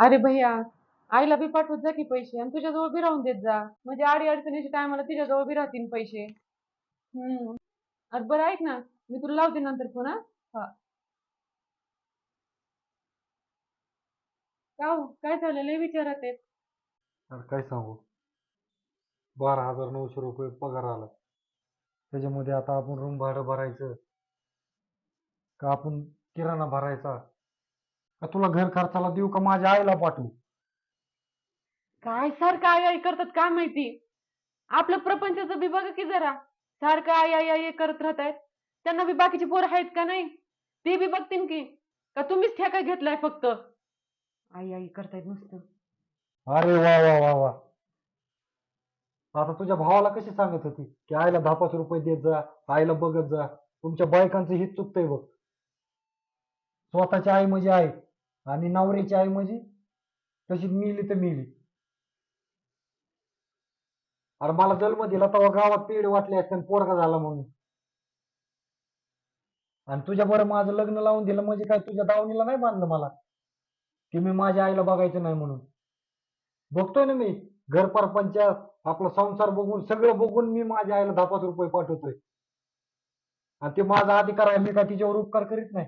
अरे भैया आईला बी पाठवत जा की पैसे आणि तुझ्याजवळ बी राहून देत जा. म्हणजे आडी अडचणीच्या टायमाला तिच्याजवळ बी राहतील पैसे. हम्म. आज बरं ऐक ना. मी तुला लावते नंतर फोन हा? हा. का हो? काय झालं? लय विचारात आहेत. अरे काय सांगू? बारा हजार नऊशे रुपये पगार आला. त्याच्यामध्ये आता आपण रूम भाडं भरायचं. का आपण किराणा भरायचा? का तुला घर खर्चाला देऊ का माझ्या आईला पाठवू? काय सारखं आई आई करतात काय माहिती? आपलं प्रपंचाचं बी बघा की जरा. सारखं आई आई आई करत राहतायत. त्यांना बी बाकीची पोरं आहेत का नाही? ते बी बघतील की. का तुम्हीच ठेका घेतलाय फक्त? आई आई करतायत नुसतं. अरे वा वा वा वा. आता तुझ्या भावाला कशी सांगत होती की आईला दहा पाच रुपये देत जा आईला बघत जा. तुमच्या बायकांचं हित चुकतंय बघ. स्वतःची आई म्हणजे आई. आणि नवऱ्याची आई म्हणजे? तशी मिली तर मिली. अरे मला जन्म दिला तेव्हा गावात पेड वाटले असते आणि पोरगा झाला म्हणून. आणि तुझ्या बरं माझं लग्न लावून दिलं म्हणजे काय तुझ्या दावणीला नाही बांधलं मला? की मी माझ्या आईला बघायचं नाही म्हणून. बघतोय ना मी घर परपंच आपला संसार बघून सगळं बघून मी माझ्या आईला दहा पाच रुपये पाठवतोय. आणि ते माझा अधिकार आहे मी का तिच्यावर उपकार करीत नाही?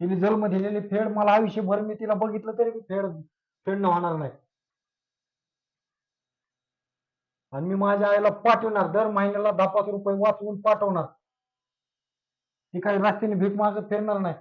तिने जन्म दिलेली फेड मला आयुष्यभर मी तिला बघितलं तरी मी फेड फेडणं होणार नाही. आणि मी माझ्या आईला पाठवणार दर महिन्याला दहा पाच रुपये वाचवून पाठवणार. ती काही रस्त्याने भीक मागत फिरणार नाही.